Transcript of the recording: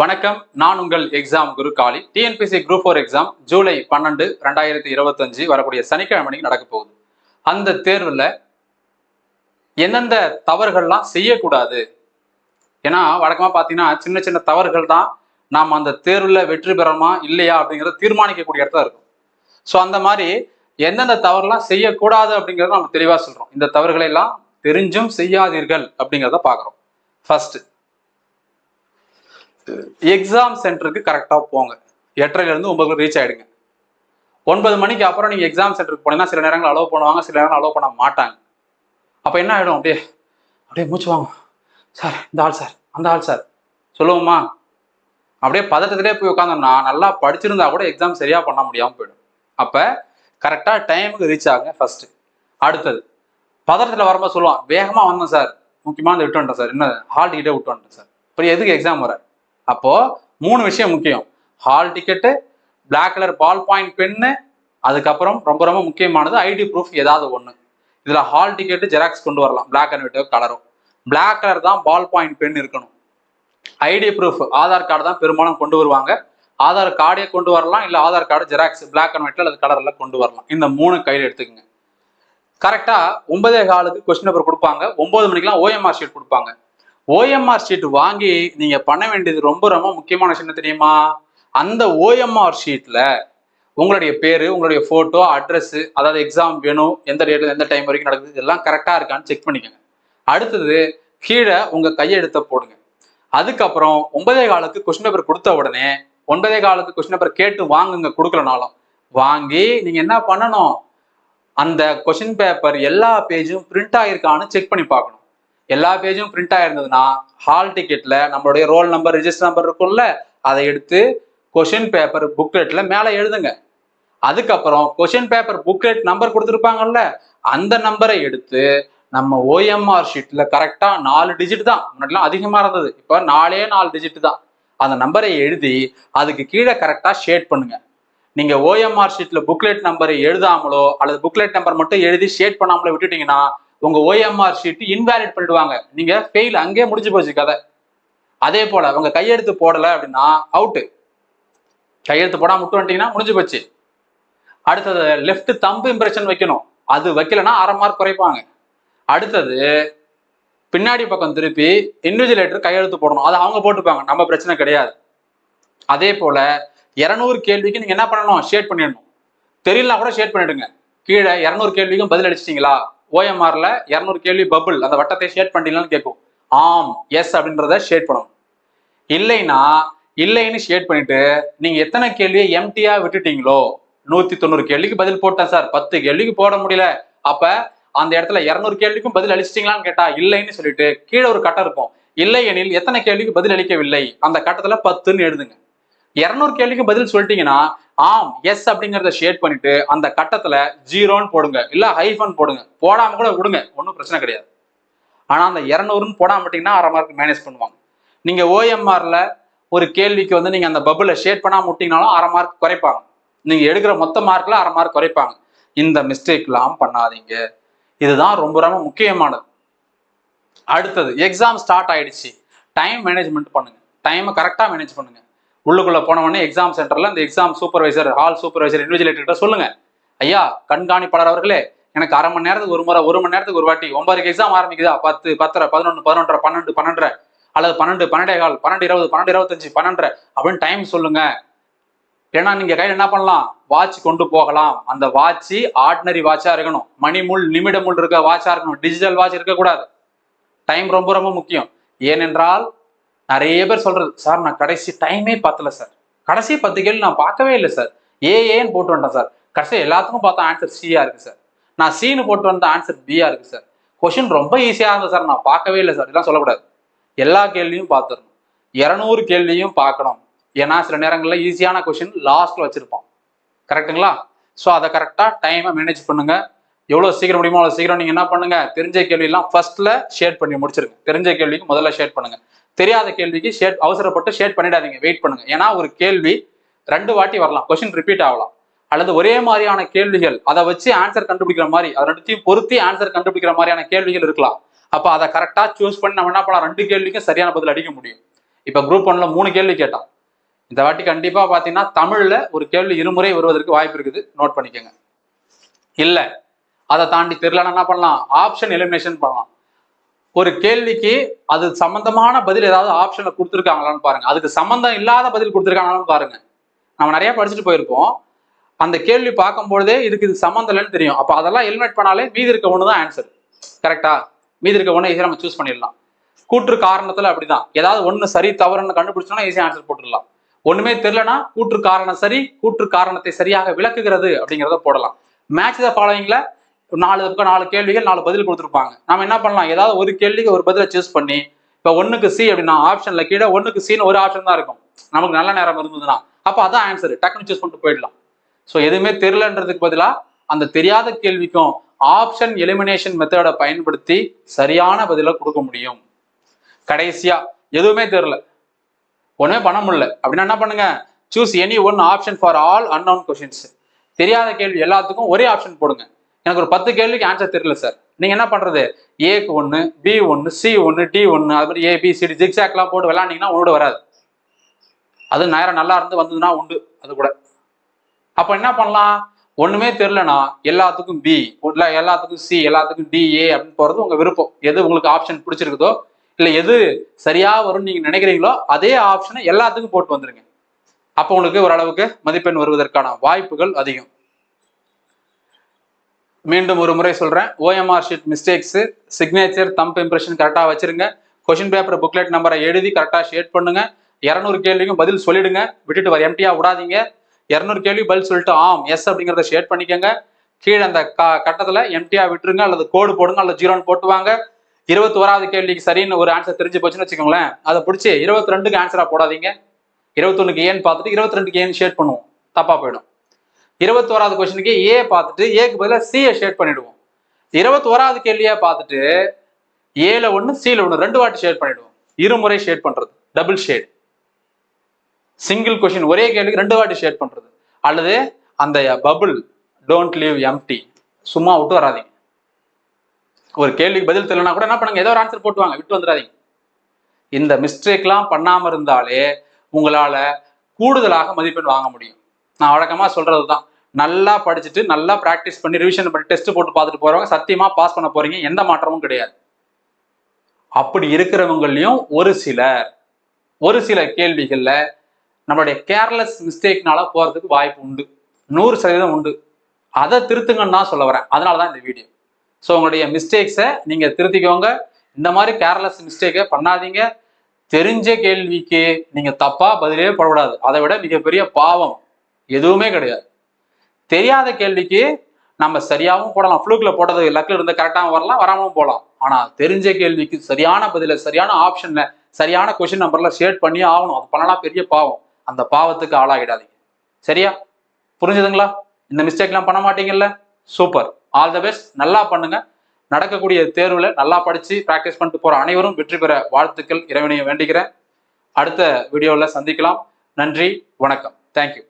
வணக்கம். நான் உங்கள் எக்ஸாம் குரு காலி TNPSC group four exam July பன்னெண்டு ரெண்டாயிரத்தி இருபத்தஞ்சு வரக்கூடிய சனிக்கிழமை அன்னைக்கு நடக்க போகுது. அந்த தேர்வில் எந்தெந்த தவறுகள்லாம் செய்யக்கூடாது? ஏன்னா வழக்கமாக பார்த்தீங்கன்னா சின்ன சின்ன தவறுகள் தான் நாம் அந்த தேர்வில் வெற்றி பெறமா இல்லையா அப்படிங்கிறத தீர்மானிக்கக்கூடிய இடத்துல இருக்கும். ஸோ அந்த மாதிரி எந்தெந்த தவறுலாம் செய்யக்கூடாது அப்படிங்கிறத நம்ம தெளிவாக சொல்கிறோம் இந்த தவறுகளை எல்லாம் தெரிஞ்சும் செய்யாதீர்கள் அப்படிங்கிறத பார்க்குறோம் ஃபர்ஸ்ட் எக்ஸாம் சென்டருக்கு கரெக்டாக போங்க. எட்டரைலேருந்து ஒன்பது ரீச் ஆகிடுங்க ஒன்பது மணிக்கு அப்புறம் நீங்கள் எக்ஸாம் சென்டருக்கு போனீங்கன்னா சில நேரங்கள் அலோவ் பண்ணுவாங்க சில நேரங்கள் அலோவ் பண்ண மாட்டாங்க. அப்போ என்ன ஆகிடும் அப்படியே அப்படியே மூச்சு வாங்க சார் இந்த ஆள் சார் அந்த ஆள் சார் சொல்லுவோமா? அப்படியே பதட்டத்திலே போய் உட்காந்தோம்னா நல்லா படிச்சிருந்தா கூட எக்ஸாம் சரியாக பண்ண முடியாமல் போயிடும். அப்போ கரெக்டாக டைமுக்கு ரீச் ஆகுங்க ஃபஸ்ட்டு அடுத்தது பதட்டத்தில் வரும்போது சொல்லுவான் வேகமாக வந்தேன் சார். முக்கியமாக விட்டு வந்துட்டேன் சார். என்ன ஹால் டிக்கெட்டே விட்டு வந்துட்டேன் சார். இப்போ எதுக்கு எக்ஸாம் வர? அப்போ மூணு விஷயம் முக்கியம். Hall ticket black colour ball point pen அதுக்கப்புறம் ரொம்ப ரொம்ப முக்கியமானது ஐடி ப்ரூஃப் ஏதாவது ஒன்று இதில் ஹால் டிக்கெட்டு ஜெராக்ஸ் கொண்டு வரலாம். பிளாக் அண்ட் ஒயிட்டோ கலரும் பிளாக் கலர் தான் பால் பாயிண்ட் பென் இருக்கணும். ஐடி ப்ரூஃப் ஆதார் கார்டு தான் பெரும்பாலும் கொண்டு வருவாங்க. ஆதார் கார்டே கொண்டு வரலாம் இல்லை Aadhaar card xerox black and ஒயிட்ல அல்லது கலரில் கொண்டு வரலாம். இந்த மூணு கையில் எடுத்துக்கோங்க. கரெக்டாக ஒன்பதே காலுக்கு கொஸ்டின் பேப்பர் கொடுப்பாங்க. ஒன்பது மணிக்கெல்லாம் ஓஎம்ஆர் ஷீட் கொடுப்பாங்க. ஓஎம்ஆர் ஷீட் வாங்கி நீங்க பண்ண வேண்டியது ரொம்ப ரொம்ப முக்கியமான விஷயம் என்ன தெரியுமா? அந்த ஓஎம்ஆர் ஷீட்ல உங்களுடைய பேரு உங்களுடைய போட்டோ அட்ரஸ் அதாவது எக்ஸாம் வேணும் எந்த டேட்ல எந்த டைம் வரைக்கும் நடக்குது இதெல்லாம் கரெக்டா இருக்கான்னு செக் பண்ணிக்கோங்க. அடுத்தது கீழே உங்க கையெழுத்த போடுங்க. அதுக்கப்புறம் ஒன்பதே காலுக்கு கொஸ்டின் பேப்பர் கொடுத்த உடனே ஒன்பதே காலுக்கு கொஸ்டின் பேப்பர் கேட்டு வாங்குங்க கொடுக்கலனாலும். வாங்கி நீங்க என்ன பண்ணணும்? அந்த கொஸ்டின் பேப்பர் எல்லா பேஜும் பிரிண்ட் ஆகிருக்கான்னு செக் பண்ணி பார்க்கணும். எல்லா பேஜும் பிரிண்ட் ஆயிருந்ததுன்னா ஹால் டிக்கெட்ல நம்மளுடைய ரோல் நம்பர் ரிஜிஸ்டர் நம்பர் இருக்கும்ல அதை எடுத்து கொஷின் பேப்பர் புக்லெட்ல மேலே எழுதுங்க. அதுக்கப்புறம் கொஷின் பேப்பர் புக்லெட் நம்பர் கொடுத்துருப்பாங்கல்ல அந்த நம்பரை எடுத்து நம்ம ஓஎம்ஆர் ஷீட்ல கரெக்டா நாலு டிஜிட் தான். முன்னாடிலாம் அதிகமா இருந்தது இப்போ நாலே நாலு டிஜிட் தான். அந்த நம்பரை எழுதி அதுக்கு கீழே கரெக்டா ஷேட் பண்ணுங்க. நீங்க ஓஎம்ஆர் ஷீட்ல புக்லெட் நம்பரை எழுதாமலோ அல்லது புக்லெட் நம்பர் மட்டும் எழுதி ஷேட் பண்ணாமலோ விட்டுட்டீங்கன்னா உங்க ஓஎம்ஆர் ஷீட் இன்வேலிட் பண்ணிடுவாங்க. நீங்க ஃபெயில் அங்கேயே முடிஞ்சு போச்சு கதை. அதே போல உங்க கையெழுத்து போடல அப்படின்னா அவுட்டு கையெழுத்து போடாம விட்டு வந்துட்டீங்கன்னா முடிஞ்சு போச்சு. அடுத்தது லெஃப்ட் தம்பு இம்ப்ரெஷன் வைக்கணும். அது வைக்கலன்னா அரை மார்க் குறைப்பாங்க. அடுத்தது பின்னாடி பக்கம் திருப்பி இன்விஜிலேட்டர் கையெழுத்து போடணும். அதை அவங்க போட்டுப்பாங்க நம்ம பிரச்சனை கிடையாது. அதே போல இரநூறு கேள்விக்கு நீங்க என்ன பண்ணணும்? ஷேட் பண்ணிடணும். தெரியலனா கூட ஷேட் பண்ணிடுங்க. கீழே இரநூறு கேள்விக்கும் பதில் அடிச்சிட்டீங்களா? ஓஎம்ஆர்ல இரநூறு கேள்வி பபுள் அந்த வட்டத்தை ஷேட் பண்ணிடலாம்னு கேட்கும். ஆம் எஸ் அப்படின்றத ஷேட் பண்ணணும். இல்லைன்னா இல்லைன்னு ஷேட் பண்ணிட்டு நீங்க எத்தனை கேள்வியை எம்டியா விட்டுட்டீங்களோ நூத்தி தொண்ணூறு கேள்விக்கு பதில் போட்டேன் சார். பத்து கேள்விக்கு போட முடியல. அப்ப அந்த இடத்துல இருநூறு கேள்விக்கும் பதில் அளிச்சிட்டீங்களான்னு கேட்டா இல்லைன்னு சொல்லிட்டு கீழே ஒரு கட்டம் இருக்கும். இல்லை எனில் எத்தனை கேள்விக்கு பதில் அளிக்கவில்லை? அந்த கட்டத்துல பத்துன்னு எழுதுங்க. இருநூறு கேள்விக்கு பதில் சொல்லிட்டீங்கன்னா ஆம் எஸ் அப்படிங்கிறத ஷேட் பண்ணிட்டு அந்த கட்டத்துல ஜீரோன்னு போடுங்க. இல்ல ஹைஃபன் போடுங்க. போடாம கூட விடுங்க. ஒன்றும் பிரச்சனை கிடையாது. ஆனா அந்த இரநூறுன்னு போடாம விட்டீங்கன்னா அரை மார்க் மேனேஜ் பண்ணுவாங்க. நீங்க ஓஎம்ஆர்ல ஒரு கேள்விக்கு வந்து நீங்க அந்த பபுல ஷேட் பண்ணாம விட்டீங்கனாலும் அரை மார்க் குறைப்பாங்க. நீங்க எடுக்கிற மொத்த மார்க்ல அரை மார்க் குறைப்பாங்க. இந்த மிஸ்டேக்லாம் பண்ணாதீங்க. இதுதான் ரொம்ப ரொம்ப முக்கியமானது. அடுத்தது எக்ஸாம் ஸ்டார்ட் ஆயிடுச்சு. டைம் மேனேஜ்மெண்ட் பண்ணுங்க. டைமை கரெக்டாக மேனேஜ் பண்ணுங்க. உள்ளுக்குள்ள போன உடனே எக்ஸாம் சென்டர்ல இந்த exam supervisor hall supervisor invigilator சொல்லுங்க. ஐயா கண்காணிப்பாளர் அவர்களே எனக்கு அரை மணி நேரத்துக்கு ஒரு முறை ஒரு மணி நேரத்துக்கு ஒரு வாட்டி ஒன்பதுக்கு எக்ஸாம் ஆரம்பிக்குதா? பத்து பத்தரை பதினொன்று பதினொன்றரை பன்னெண்டு பன்னெண்டரை அல்லது பன்னெண்டு பன்னெண்டே கால் பன்னெண்டு இருபது பன்னெண்டு இருபத்தஞ்சு பன்னெண்டரை அப்படின்னு டைம் சொல்லுங்க. ஏன்னா நீங்க கையில் என்ன பண்ணலாம்? வாட்ச் கொண்டு போகலாம். அந்த வாட்ச் ஆர்டினரி வாட்சா இருக்கணும். மணிமுள் நிமிடமுள் இருக்க வாட்சா இருக்கணும். டிஜிட்டல் வாட்ச் இருக்கக்கூடாது. டைம் ரொம்ப ரொம்ப முக்கியம். ஏனென்றால் நிறைய பேர் சொல்றது சார் நான் கடைசி டைமே பார்த்தல சார். கடைசி பத்து கேள்வி நான் பார்க்கவே இல்லை சார். ஏ ஏன்னு போட்டு வந்துட்டேன் சார். கடைசி எல்லாத்துக்கும் பார்த்தா ஆன்சர் சியா இருக்கு சார். நான் சீனு போட்டு வந்த ஆன்சர் பியா இருக்கு சார். கொஷின் ரொம்ப ஈஸியாக இருந்தது சார். நான் பார்க்கவே இல்லை சார். இதெல்லாம் சொல்லக்கூடாது. எல்லா கேள்வியும் பார்த்துடணும். இரநூறு கேள்வியும் பார்க்கணும். ஏன்னா சில நேரங்களில் ஈஸியான கொஷின் லாஸ்ட்ல வச்சிருப்போம். கரெக்டுங்களா ஸோ அதை கரெக்டாக டைமை மேனேஜ் பண்ணுங்க. எவ்வளோ சீக்கிரம் முடியுமோ அவ்வளோ சீக்கிரம் நீங்கள் என்ன பண்ணுங்க? தெரிஞ்ச கேள்வியெல்லாம் ஃபர்ஸ்ட்ல ஷேர் பண்ணி முடிச்சிருங்க. தெரிஞ்ச கேள்விக்கு முதல்ல ஷேர் பண்ணுங்க. தெரியாத கேள்விக்கு ஷேட் அவசரப்பட்டு ஷேட் பண்ணிடாதீங்க. வெயிட் பண்ணுங்க. ஏன்னா ஒரு கேள்வி ரெண்டு வாட்டி வரலாம். கொஷின் ரிப்பீட் ஆகலாம். அல்லது ஒரே மாதிரியான கேள்விகள் அதை வச்சு ஆன்சர் கண்டுபிடிக்கிற மாதிரி அதை ரெண்டுத்தையும் பொருத்தி ஆன்சர் கண்டுபிடிக்கிற மாதிரியான கேள்விகள் இருக்கலாம். அப்போ அதை கரெக்டாக சூஸ் பண்ணி நம்ம என்ன பண்ணலாம்? ரெண்டு கேள்விக்கும் சரியான பதில் அடிக்க முடியும். இப்போ குரூப் ஒன்ல மூணு கேள்வி கேட்டான் இந்த வாட்டி கண்டிப்பாக பார்த்தீங்கன்னா தமிழில் ஒரு கேள்வி இருமுறை வருவதற்கு வாய்ப்பு இருக்குது. நோட் பண்ணிக்கோங்க. இல்லை. அதை தாண்டி தெரியலன்னா என்ன பண்ணலாம்? ஆப்ஷன் எலிமினேஷன் பண்ணலாம். ஒரு கேள்விக்கு அது சம்பந்தமான பதில் ஏதாவது ஆப்ஷன்ல கொடுத்துருக்காங்களான்னு பாருங்க. அதுக்கு சம்பந்தம் இல்லாத பதில் கொடுத்துருக்காங்களான்னு பாருங்க. நம்ம நிறைய படிச்சுட்டு போயிருப்போம். அந்த கேள்வி பார்க்கும்பொழுதே இதுக்கு இது சம்மந்தம் இல்லைன்னு தெரியும். அப்போ அதெல்லாம் எலிமினேட் பண்ணாலே மீதி இருக்க ஒன்று தான் ஆன்சர் கரெக்டா மீதி இருக்க ஒன்று ஈஸியாக நம்ம சூஸ் பண்ணிடலாம். கூற்று காரணத்துல அப்படிதான். ஏதாவது ஒன்று சரி தவறுன்னு கண்டுபிடிச்சோம்னா ஈஸியாக ஆன்சர் போட்டுடலாம். ஒண்ணுமே தெரிலனா கூற்று காரணம் சரி கூற்று காரணத்தை சரியாக விளக்குகிறது அப்படிங்கிறத போடலாம். மேட்ச் த ஃபாலோயிங்ல நாலு பக்கம் நாலு கேள்விகள் நாலு பதில் கொடுத்துருப்பாங்க. நம்ம என்ன பண்ணலாம்? ஏதாவது ஒரு கேள்விக்கு ஒரு பதிலை சூஸ் பண்ணி இப்போ ஒன்றுக்கு சி அப்படின்னா ஆப்ஷனில் கீழே ஒன்றுக்கு சின்னு ஒரு ஆப்ஷன் தான் இருக்கும். நமக்கு நல்ல நேரம் இருந்ததுன்னா அப்போ அதான் ஆன்சர் டக்குன்னு சூஸ் பண்ணிட்டு போயிடலாம். ஸோ எதுவுமே தெரியலன்றதுக்கு பதிலாக அந்த தெரியாத கேள்விக்கும் ஆப்ஷன் எலிமினேஷன் மெத்தடை பயன்படுத்தி சரியான பதிலை கொடுக்க முடியும். கடைசியா எதுவுமே தெரியல. ஒன்றுமே பண்ண முடியல. அப்படின்னா என்ன பண்ணுங்க? Choose any one option for all unknown questions தெரியாத கேள்வி எல்லாத்துக்கும் ஒரே ஆப்ஷன் போடுங்க. எனக்கு ஒரு பத்து கேள்விக்கு ஆன்சர் தெரியல சார் நீங்க என்ன பண்றது? ஏக்கு ஒன்று பி ஒன்று சி ஒன்று டி ஒன்று அது மாதிரி ஏபிசிடி ஜிக்ஸாக்லாம் போட்டு விளாண்டிங்கன்னா உன்னோட வராது. அது நேரம் நல்லா இருந்து வந்ததுன்னா உண்டு அது கூட. அப்ப என்ன பண்ணலாம்? ஒண்ணுமே தெரிலனா எல்லாத்துக்கும் பி இல்ல எல்லாத்துக்கும் சி எல்லாத்துக்கும் டி ஏ அப்படின்னு போறது உங்க விருப்பம். எது உங்களுக்கு ஆப்ஷன் பிடிச்சிருக்குதோ இல்ல எது சரியா வரும்னு நீங்க நினைக்கிறீங்களோ அதே ஆப்ஷனை எல்லாத்துக்கும் போட்டு வந்துருங்க. அப்போ உங்களுக்கு ஓரளவுக்கு மதிப்பெண் வருவதற்கான வாய்ப்புகள் அதிகம். மீண்டும் ஒரு முறை சொல்றேன். OMR sheet mistakes signature thumb impression கரெக்டாக வச்சிருங்க. கொஷின் பேப்பர் புக்லெட் நம்பரை எழுதி கரெக்டாக ஷேட் பண்ணுங்க. இரநூறு கேள்விக்கும் பதில் சொல்லிடுங்க. விட்டுட்டு வர எம்டியா விடாதீங்க. இரநூறு கேள்வி பதில் சொல்லிட்டு ஆம் எஸ் அப்படிங்கிறத ஷேட் பண்ணிக்கோங்க. கீழே அந்த க கட்டத்தில் எம்டியா விட்டுருங்க. அல்லது கோடு போடுங்க. அல்லது ஜீரோன்னு போட்டுவாங்க இருபத்தி ஓராவது கேள்விக்கு சரின்னு ஒரு ஆன்சர் தெரிஞ்சு போச்சுன்னு வச்சுக்கோங்களேன். அதை பிடிச்சி இருபத்தி ரெண்டுக்கு ஆன்சராக போடாதீங்க. இருபத்தொன்னுக்கு ஏன்னு பார்த்துட்டு இருபத்தி ரெண்டுக்கு ஏன்னு ஷேட் பண்ணுவோம். தப்பாக போயிடும். இருபத்தோராவது கொஸ்டினுக்கு ஏ பார்த்துட்டு ஏக்கு பதிலாக சியை ஷேட் பண்ணிடுவோம். இருபத்தோராவது கேள்வியை பார்த்துட்டு ஏல ஒன்று சியில் ஒன்று ரெண்டு வாட்டி ஷேட் பண்ணிடுவோம். இருமுறை ஷேட் பண்ணுறது டபுள் ஷேட் சிங்கிள் கொஷின் ஒரே கேள்விக்கு ரெண்டு வாட்டி ஷேட் பண்ணுறது அல்லது அந்த பபுள் டோன்ட் லீவ் எம்டி சும்மா விட்டு வராதீங்க. ஒரு கேள்விக்கு பதில் தெரியலனா கூட என்ன பண்ணுங்க? ஏதோ ஒரு ஆன்சர் போட்டுவாங்க. விட்டு வந்துடாதீங்க. இந்த மிஸ்டேக்லாம் பண்ணாமல் இருந்தாலே உங்களால் கூடுதலாக மதிப்பெண் வாங்க முடியும். நான் வழக்கமாக சொல்கிறது தான் நல்லா படிச்சுட்டு நல்லா ப்ராக்டிஸ் பண்ணி ரிவிஷன் பண்ணி டெஸ்ட் போட்டு பார்த்துட்டு போகிறவங்க சத்தியமாக பாஸ் பண்ண போகிறீங்க எந்த மாற்றமும் கிடையாது. அப்படி இருக்கிறவங்களையும் ஒரு சிலர் ஒரு சில கேள்விகளில் நம்மளுடைய கேர்லெஸ் மிஸ்டேக்னால போகிறதுக்கு வாய்ப்பு உண்டு. நூறு சதவீதம் உண்டு. அதை திருத்துங்கன்னு தான் சொல்ல வரேன். அதனால தான் இந்த வீடியோ ஸோ உங்களுடைய மிஸ்டேக்ஸை நீங்கள் திருத்திக்கோங்க. இந்த மாதிரி கேர்லெஸ் மிஸ்டேக்கை பண்ணாதீங்க. தெரிஞ்ச கேள்விக்கு நீங்கள் தப்பாக பதிலே போடக்கூடாது. அதை விட மிகப்பெரிய பாவம் எதுவுமே கிடையாது. தெரியாத கேள்விக்கு நம்ம சரியாகவும் போடலாம். ஃப்ளூக்ல போட்டது லக்கில் இருந்து கரெக்டாகவும் வரலாம் வராமலும் போகலாம் ஆனால் தெரிஞ்ச கேள்விக்கு சரியான பதில சரியான ஆப்ஷன்ல சரியான கொஷின் நம்பர்ல ஷேட் பண்ணியே ஆகணும். அது பண்ணலாம் பெரிய பாவம். அந்த பாவத்துக்கு ஆளாகிடாதீங்க. சரியா? புரிஞ்சுதுங்களா? இந்த மிஸ்டேக்லாம் பண்ண மாட்டீங்கல்ல? சூப்பர் ஆல் த பெஸ்ட் நல்லா பண்ணுங்க. நடக்கக்கூடிய தேர்வில் நல்லா படித்து ப்ராக்டிஸ் பண்ணிட்டு போகிற அனைவரும் வெற்றி பெற வாழ்த்துக்கள். இறைவனையை வேண்டிக்கிறேன் அடுத்த வீடியோவில் சந்திக்கலாம். நன்றி. வணக்கம். தேங்க்யூ